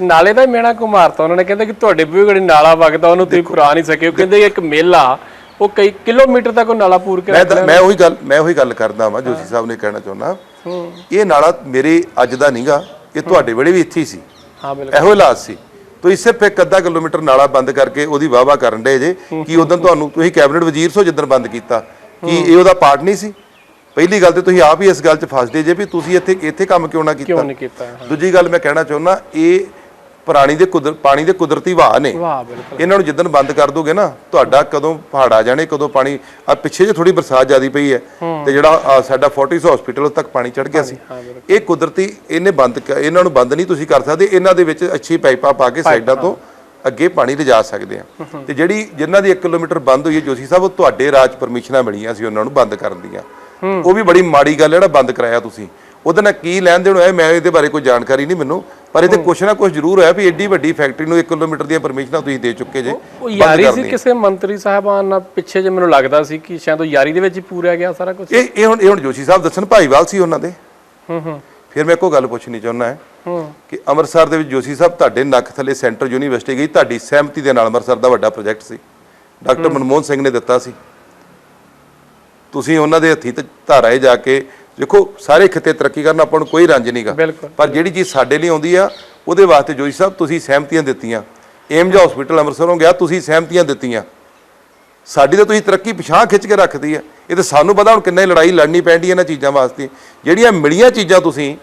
ਨਾਲੇ ਦਾ ਮੇਣਾ ਘੁਮਾਰਤਾ ਉਹਨਾਂ ਨੇ ਕਹਿੰਦੇ ਕਿ ਤੁਹਾਡੇ ਬੂਹੇ ਨਾਲਾ ਵਗਦਾ ਉਹਨੂੰ ਤੁਸੀਂ ਪੁਰਾ ਨਹੀਂ ਸਕੇ। ਉਹ ਕਹਿੰਦੇ ਇੱਕ ਮੇਲਾ ਉਹ ਕਈ ਕਿਲੋਮੀਟਰ ਤੱਕ ਉਹ ਨਾਲਾ ਪੂਰ ਕੇ ਮੈਂ ਮੈਂ ਉਹੀ ਗੱਲ ਮੈਂ ਉਹੀ ਗੱਲ ਕਰਦਾ ਵਾਂ ਜੋਸ਼ੀ ਸਾਹਿਬ ਨੇ ਕਹਿਣਾ ਚਾਹੁੰਦਾ। ਇਹ ਨਾਲਾ ਮੇਰੇ ਅੱਜ ਦਾ ਨਹੀਂਗਾ ਇਹ ਤੁਹਾਡੇ ਵੇਲੇ ਵੀ ਇੱਥੇ ਸੀ। ਹਾਂ ਬਿਲਕੁਲ। ਇਹੋ ਹਾਲਾਤ ਸੀ। ਤੁਸੀਂ ਸਿਰਫ ਇੱਕ ਅੱਧਾ ਕਿਲੋਮੀਟਰ ਨਾਲਾ ਬੰਦ ਕਰਕੇ ਉਹਦੀ ਵਾਵਾ ਕਰਨ ਦੇ ਜੇ ਕਿ ਉਦੋਂ ਤੁਹਾਨੂੰ ਤੁਸੀਂ ਕੈਬਨਿਟ ਵਜ਼ੀਰ ਸੋ ਜਿੱਦਣ ਬੰਦ ਕੀਤਾ ਕਿ ਇਹ ਉਹਦਾ ਪਾਰਟ ਨਹੀਂ ਸੀ। ਪਹਿਲੀ ਗੱਲ ਤੇ ਤੁਸੀਂ ਆਪ ਹੀ ਇਸ ਗੱਲ 'ਚ ਫਸਦੇ ਜੇ ਵੀ ਤੁਸੀਂ ਇੱਥੇ ਇੱਥੇ ਕੰਮ ਕਿਉਂ ਨਾ ਕੀਤਾ। ਕਿਉਂ ਨਹੀਂ ਕੀਤਾ। ਦੂਜੀ ਗੱਲ ਮੈਂ ਕਹਿਣਾ ਚਾਹੁੰਦਾ ਇਹ ਪ੍ਰਾਣੀ ਦੇ ਕੁਦਰ ਪਾਣੀ ਦੇ ਕੁਦਰਤੀ ਵਹਾਅ ਨੇ। ਵਾਹ ਬਿਲਕੁਲ। ਇਹਨਾਂ ਨੂੰ ਜਿੱਦਣ ਬੰਦ ਕਰ ਦੋਗੇ ਨਾ ਤੁਹਾਡਾ ਕਦੋਂ ਪਹਾੜ ਆ ਜਾਣੇ ਕਦੋਂ ਪਾਣੀ ਆ ਪਿੱਛੇ ਜੇ ਥੋੜੀ ਬਰਸਾਤ ਜ਼ਿਆਦੀ ਪਈ ਹੈ ਤੇ ਜਿਹੜਾ ਸਾਡਾ ਫੋਰਟਿਸ ਹਸਪੀਟਲ ਤੱਕ ਪਾਣੀ ਚੜ ਗਿਆ ਸੀ। ਇਹ ਕੁਦਰਤੀ ਇਹਨੇ ਬੰਦ ਇਹਨਾਂ ਨੂੰ ਬੰਦ ਨਹੀਂ ਤੁਸੀਂ ਕਰ ਸਕਦੇ ਇਹਨਾਂ ਦੇ ਵਿੱਚ ਅੱਛੀ ਪਾਈਪਾਂ ਪਾ ਕੇ ਸਾਈਡਾਂ ਤੋਂ ਅੱਗੇ ਪਾਣੀ ਲਿਜਾ ਸਕਦੇ ਆ ਤੇ ਜਿਹੜੀ ਜਿਨ੍ਹਾਂ ਦੀ 1 ਕਿਲੋਮੀਟਰ ਬੰਦ ਹੋਈ ਹੈ ਜੋਸ਼ੀ ਸਾਹਿਬ ਉਹ ਤੁਹਾਡੇ ਰਾਜ ਪਰਮਿਸ਼ਨਾਂ ਮਿਲੀਆਂ ਸੀ ਉਹਨਾਂ ਨੂੰ ਬੰਦ ਕਰਨ ਦੀਆਂ। ਉਹ ਵੀ ਬੜੀ ਮਾੜੀ ਗੱਲ ਹੈ ਜਿਹੜਾ ਬੰਦ ਕਰਾਇਆ ਤੁਸੀਂ। ਉਹਦੇ ਨਾਲ ਕੀ ਲੈਣ ਦੇਣ ਹੋਇਆ ਮੈਂ ਇਹਦੇ ਬਾਰੇ ਕੋਈ ਜਾਣਕਾਰੀ ਨਹੀਂ ਮੈਨੂੰ। ਪਰ ਇਹਦੇ ਕੁਛ ਨਾ ਕੁਛ ਜ਼ਰੂਰ ਹੋਇਆ ਵੀ ਐਡੀ ਵੱਡੀ ਫੈਕਟਰੀ ਨੂੰ 1 ਕਿਲੋਮੀਟਰ ਦੀਆਂ ਪਰਮਿਸ਼ਨਾਂ ਤੁਸੀਂ ਦੇ ਚੁੱਕੇ ਜੇ। ਉਹ ਯਾਰੀ ਸੀ। ਕਿਸੇ ਮੰਤਰੀ ਸਾਹਿਬਾਨ ਨਾਲ ਪਿੱਛੇ ਜੇ ਮੈਨੂੰ ਲੱਗਦਾ ਸੀ ਕਿ ਸ਼ਾਇਦ ਉਹ ਯਾਰੀ ਦੇ ਵਿੱਚ ਹੀ ਪੂਰਿਆ ਗਿਆ ਸਾਰਾ ਕੁਝ ਇਹ ਇਹ ਹੁਣ ਇਹ ਹੁਣ ਜੋਸ਼ੀ ਸਾਹਿਬ ਦੱਸਣ ਭਾਈਵਾਲ ਸੀ ਉਹਨਾਂ ਦੇ। ਹੂੰ ਹੂੰ। ਫਿਰ ਮੈਂ ਇੱਕੋ ਗੱਲ ਪੁੱਛਣੀ ਚਾਹੁੰਦਾ ਹੂੰ ਕਿ ਅੰਮ੍ਰਿਤਸਰ ਦੇ ਵਿੱਚ ਜੋਸ਼ੀ ਸਾਹਿਬ ਤੁਹਾਡੇ ਨੱਕ ਥੱਲੇ ਸੈਂਟਰ ਯੂਨੀਵਰਸਿਟੀ ਗਈ ਤੁਹਾਡੀ ਸਹਿਮਤੀ ਦੇ ਨਾਲ ਅੰਮ੍ਰਿਤਸਰ ਦਾ ਵੱਡਾ ਪ੍ਰੋਜੈਕਟ ਸੀ। ਡਾਕਟਰ ਮਨਮੋਹਨ ਸਿੰਘ ਨੇ ਦਿੱਤਾ ਸੀ। ਤੁਸੀਂ ਉਹਨਾਂ ਦੇ ਹੱਥੀ ਤੇ ਧਾਰਾਏ ਜਾ ਕੇ ਦੇਖੋ ਸਾਰੇ ਖਿੱਤੇ ਤਰੱਕੀ ਕਰਨ ਆਪਾਂ ਨੂੰ ਕੋਈ ਰੰਜ ਨਹੀਂਗਾ ਪਰ ਜਿਹੜੀ ਚੀਜ਼ ਸਾਡੇ ਲਈ ਆਉਂਦੀ ਆ ਉਹਦੇ ਵਾਸਤੇ ਜੋਸ਼ੀ ਸਾਹਿਬ ਤੁਸੀਂ ਸਹਿਮਤੀਆਂ ਦਿੱਤੀਆਂ। ਏਮਜ ਹਸਪੀਟਲ ਅੰਮ੍ਰਿਤਸਰੋਂ ਗਿਆ ਤੁਸੀਂ ਸਹਿਮਤੀਆਂ ਦਿੱਤੀਆਂ। ਸਾਡੀ ਤਾਂ ਤੁਸੀਂ ਤਰੱਕੀ ਪਿਛਾਂ ਖਿੱਚ ਕੇ ਰੱਖਦੀ ਆ। ਇਹ ਤਾਂ ਸਾਨੂੰ ਪਤਾ ਹੁਣ ਕਿੰਨੇ ਲੜਾਈ ਲੜਨੀ ਪੈਂਦੀ ਇਹਨਾਂ ਚੀਜ਼ਾਂ ਵਾਸਤੇ। ਜਿਹੜੀਆਂ ਮਿਲੀਆਂ ਚੀਜ਼ਾਂ ਤੁਸੀਂ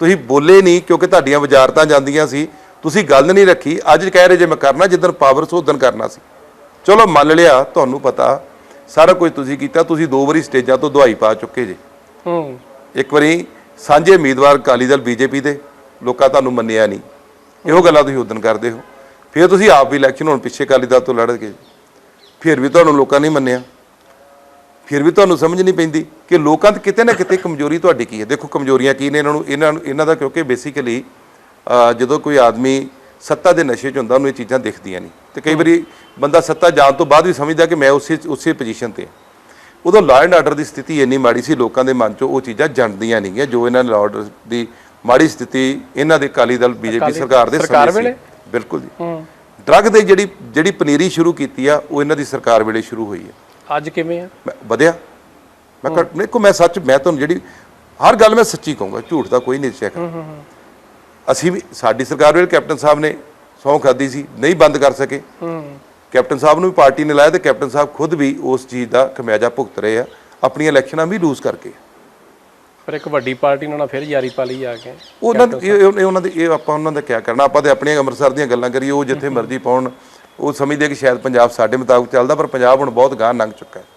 ਤੁਸੀਂ ਬੋਲੇ ਨਹੀਂ ਕਿਉਂਕਿ ਤੁਹਾਡੀਆਂ ਵਜ਼ਾਰਤਾਂ ਜਾਂਦੀਆਂ ਸੀ। ਤੁਸੀਂ ਗੱਲ ਨਹੀਂ ਰੱਖੀ। ਅੱਜ ਕਹਿ ਰਹੇ ਜੇ ਮੈਂ ਕਰਨਾ ਜਿੱਦਣ ਪਾਵਰ ਸੋ ਉਦਣ ਕਰਨਾ ਸੀ। ਚਲੋ ਮੰਨ ਲਿਆ ਤੁਹਾਨੂੰ ਪਤਾ ਸਾਰਾ ਕੁਝ ਤੁਸੀਂ ਕੀਤਾ ਤੁਸੀਂ ਦੋ ਵਾਰੀ ਸਟੇਜਾਂ ਤੋਂ ਦਵਾਈ ਪਾ ਚੁੱਕੇ ਜੇ। ਹੂੰ। ਇੱਕ ਵਾਰੀ ਸਾਂਝੇ ਉਮੀਦਵਾਰ ਅਕਾਲੀ ਦਲ ਬੀਜੇਪੀ ਦੇ, ਲੋਕਾਂ ਤੁਹਾਨੂੰ ਮੰਨਿਆ ਨਹੀਂ। ਇਹੋ ਗੱਲਾਂ ਤੁਸੀਂ ਉਦਣ ਕਰਦੇ ਹੋ। ਫਿਰ ਤੁਸੀਂ ਆਪ ਵੀ ਇਲੈਕਸ਼ਨ ਹੁਣ ਪਿੱਛੇ ਅਕਾਲੀ ਦਲ ਤੋਂ ਲੜ ਗਏ ਫਿਰ ਵੀ ਤੁਹਾਨੂੰ ਲੋਕਾਂ ਨੇ ਮੰਨਿਆ। ਫਿਰ ਵੀ ਤੁਹਾਨੂੰ ਸਮਝ ਨਹੀਂ ਪੈਂਦੀ ਕਿ ਲੋਕਾਂ 'ਤੇ ਕਿਤੇ ਨਾ ਕਿਤੇ ਕਮਜ਼ੋਰੀ ਤੁਹਾਡੀ ਕੀ ਹੈ। ਦੇਖੋ ਕਮਜ਼ੋਰੀਆਂ ਕੀ ਨੇ ਇਹਨਾਂ ਨੂੰ ਇਹਨਾਂ ਨੂੰ, ਇਹਨਾਂ ਦਾ ਕਿਉਂਕਿ ਬੇਸਿਕਲੀ ਜਦੋਂ ਕੋਈ ਆਦਮੀ ਸੱਤਾ ਦੇ ਨਸ਼ੇ 'ਚ ਹੁੰਦਾ, ਉਹਨੂੰ ਇਹ ਚੀਜ਼ਾਂ ਦਿਖਦੀਆਂ ਨਹੀਂ। ਤੇ ਕਈ ਵਾਰੀ ਬੰਦਾ ਸੱਤਾ ਜਾਣ ਤੋਂ ਬਾਅਦ ਵੀ ਸਮਝਦਾ ਕਿ ਮੈਂ ਉਸੇ ਉਸੇ ਪੋਜੀਸ਼ਨ ਤੇ ਹਾਂ। ਉਦੋਂ ਲਾਅ ਐਂਡ ਆਰਡਰ ਦੀ ਸਥਿਤੀ ਇੰਨੀ ਮਾੜੀ ਸੀ ਲੋਕਾਂ ਦੇ ਮਨ 'ਚੋਂ ਉਹ ਚੀਜ਼ਾਂ ਜਾਣਦੀਆਂ ਨਹੀਂ ਗੀਆਂ ਜੋ ਇਹਨਾਂ ਲਾਅ ਆਰਡਰ ਦੀ ਮਾੜੀ ਸਥਿਤੀ ਇਹਨਾਂ ਦੇ ਅਕਾਲੀ ਦਲ ਬੀਜੇਪੀ ਸਰਕਾਰ ਦੇ ਸਮੇਂ? ਸੀ। ਬਿਲਕੁਲ ਜੀ। ਡਰੱਗ ਦੇ ਜਿਹੜੀ ਜਿਹੜੀ ਪਨੀਰੀ ਸ਼ੁਰੂ ਕੀਤੀ ਆ ਉਹ ਇਹਨਾਂ ਦੀ ਸਰਕਾਰ ਵੇਲੇ ਸ਼ੁਰੂ ਹੋਈ ਹੈ ਅੱਜ ਕਿਵੇਂ ਆ? ਵਧਿਆ? ਮੈਂ ਕਰ ਦੇਖੋ ਮੈਂ ਸੱਚ ਮੈਂ ਤੁਹਾਨੂੰ ਜਿਹੜੀ ਹਰ ਗੱਲ ਮੈਂ ਸੱਚੀ ਕਹੂੰਗਾ ਝੂਠ ਦਾ ਕੋਈ ਨਹੀਂ ਚੈੱਕ ਅਸੀਂ ਵੀ ਸਾਡੀ ਸਰਕਾਰ ਵੇਲੇ ਕੈਪਟਨ ਸਾਹਿਬ ਨੇ ਸਹੁੰ ਖਾਦੀ ਸੀ ਨਹੀਂ ਬੰਦ ਕਰ ਸਕੇ। ਕੈਪਟਨ ਸਾਹਿਬ ਨੂੰ ਵੀ ਪਾਰਟੀ ਨੇ ਲਾਇਆ ਤੇ ਕੈਪਟਨ ਸਾਹਿਬ ਖੁਦ ਵੀ ਉਸ ਚੀਜ਼ ਦਾ ਖਮਿਆਜਾ ਭੁਗਤ ਰਹੇ ਆ। ਆਪਣੀਆਂ ਇਲੈਕਸ਼ਨਾਂ ਵੀ ਲੂਜ਼ ਕਰਕੇ। ਪਰ ਇੱਕ ਵੱਡੀ ਪਾਰਟੀ ਨਾਲ ਫਿਰ ਯਾਰੀ ਪਾ ਲਈ ਆ ਕੇ। ਉਹਨਾਂ ਇਹ ਇਹ ਉਹਨਾਂ ਦੇ ਇਹ ਆਪਾਂ ਉਹਨਾਂ ਦਾ ਕੀ ਕਰਨਾ? ਆਪਾਂ ਤੇ ਆਪਣੀਆਂ ਅੰਮ੍ਰਿਤਸਰ ਦੀਆਂ ਗੱਲਾਂ ਕਰੀਏ ਉਹ ਜਿੱਥੇ ਮਰਜ਼ੀ ਪਾਉਣ। ਉਹ ਸਮਝਦੇ ਕਿ ਸ਼ਾਇਦ ਪੰਜਾਬ ਸਾਡੇ ਮੁਤਾਬਕ ਚੱਲਦਾ ਪਰ ਪੰਜਾਬ ਹੁਣ ਬਹੁਤ ਗਾਂਹ ਲੰਘ ਚੁੱਕਾ ਹੈ।